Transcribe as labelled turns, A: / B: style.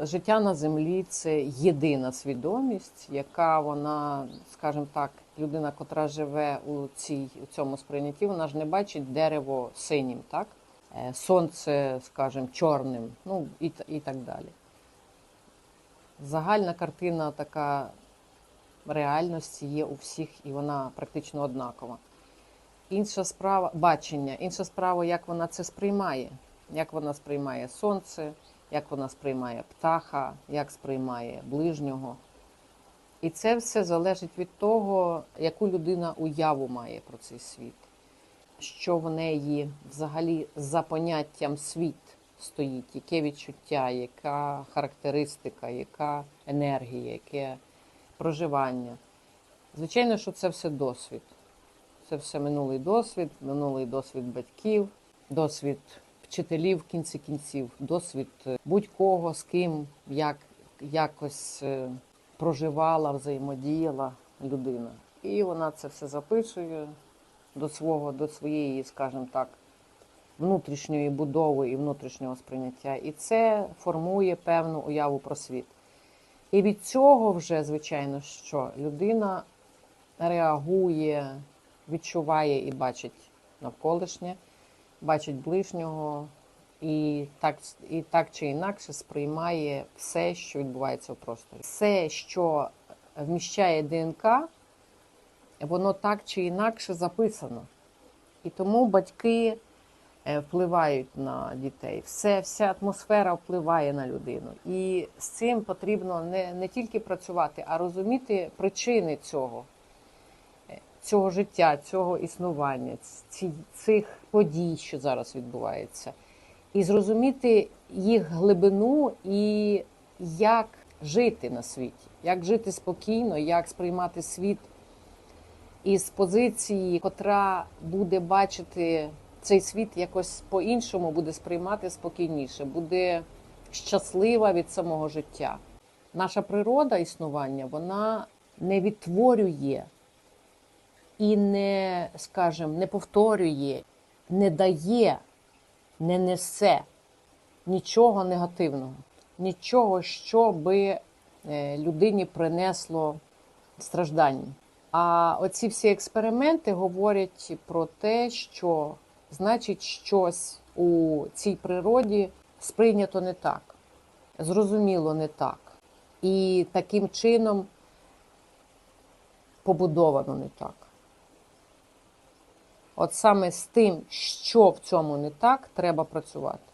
A: життя на землі це єдина свідомість, яка вона, скажімо так, людина, котра живе у цій у цьому сприйнятті, вона ж не бачить дерево синім, так? Е, Сонце, скажімо, чорним, ну і, і так далі. Загальна картина така реальності є у всіх, і вона практично однакова. Інша справа бачення, інша справа, як вона це сприймає, як вона сприймає сонце, як вона сприймає птаха, як сприймає ближнього. І це все залежить від того, яку людина уяву має про цей світ, що в неї взагалі за поняттям світ стоїть, яке відчуття, яка характеристика, яка енергія, яке проживання. Звичайно, що це все досвід. Це все минулий досвід, минулий досвід батьків, досвід вчителів в кінці кінців, досвід е, будь-кого, з ким як, якось е, проживала, взаємодіяла людина. І вона це все записує до свого, до своєї, скажімо так, внутрішньої будови і внутрішнього сприйняття. І це формує певну уяву про світ. І від цього вже, звичайно, що людина реагує, відчуває і бачить навколишнє, бачить ближнього, і так, і так чи інакше сприймає все, що відбувається в просторі. Все, що вміщає ДНК, воно так чи інакше записано. І тому батьки е, впливають на дітей. Все, вся атмосфера впливає на людину. І з цим потрібно не, не тільки працювати, а розуміти причини цього, цього життя, цього існування, цих подій, що зараз відбувається, і зрозуміти їх глибину і як жити на світі, як жити спокійно, як сприймати світ із позиції, котра буде бачити цей світ якось по-іншому, буде сприймати спокійніше, буде щаслива від самого життя. Наша природа існування вона не відтворює і не, скажімо, не повторює, не дає, не несе нічого негативного, нічого, що би е, людині принесло страждання. А оці всі експерименти говорять про те, що значить щось у цій природі сприйнято не так, зрозуміло не так. І таким чином побудовано не так. От саме з тим, що в цьому не так, треба працювати.